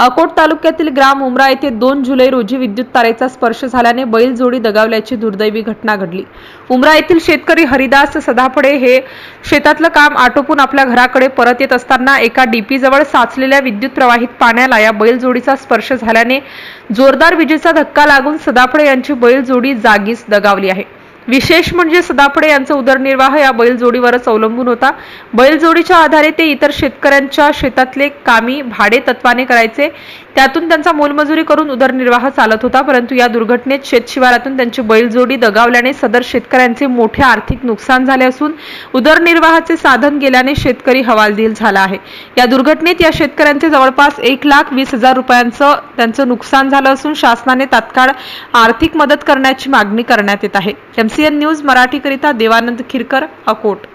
अकोट तालुक्यातील ग्राम उमरा येथे दोन जुलै रोजी विद्युत तारेचा स्पर्श झाल्याने बैलजोडी दगावल्याची दुर्दैवी घटना घडली. उमरा येथील शेतकरी हरिदास सदाफडे हे शेतातलं काम आटोपून आपल्या घराकडे परत येत असताना एका डीपीजवळ साचलेल्या विद्युत प्रवाहित पाण्याला या बैलजोडीचा स्पर्श झाल्याने जोरदार विजेचा धक्का लागून सदाफडे यांची बैलजोडी जागीच दगावली आहे. विशेष म्हणजे सदाफडे यांचा उदरनिर्वाह या बैलजोडीवरच अवलंबून होता. बैलजोडीच्या आधारे ते इतर शेतकऱ्यांच्या शेतातले कामी भाडे तत्वाने करायचे. त्यातून त्यांचा मोलमजुरी करून उदरनिर्वाह चालत होता परंतु या दुर्घटनेत शेतशिवारातून त्यांची बैलजोडी दगावल्याने सदर शेतकऱ्यांचे मोठे आर्थिक नुकसान झाले असून उदरनिर्वाहाचे साधन गेल्याने शेतकरी हवालदिल झाला आहे. या दुर्घटनेत या शेतकऱ्यांचे जवळपास एक लाख वीस हजार रुपयांचं त्यांचं नुकसान झालं असून शासनाने तात्काळ आर्थिक मदत करण्याची मागणी करण्यात येत आहे. एन न्यूज मराठीकरिता देवानंद खिरकर अकोट.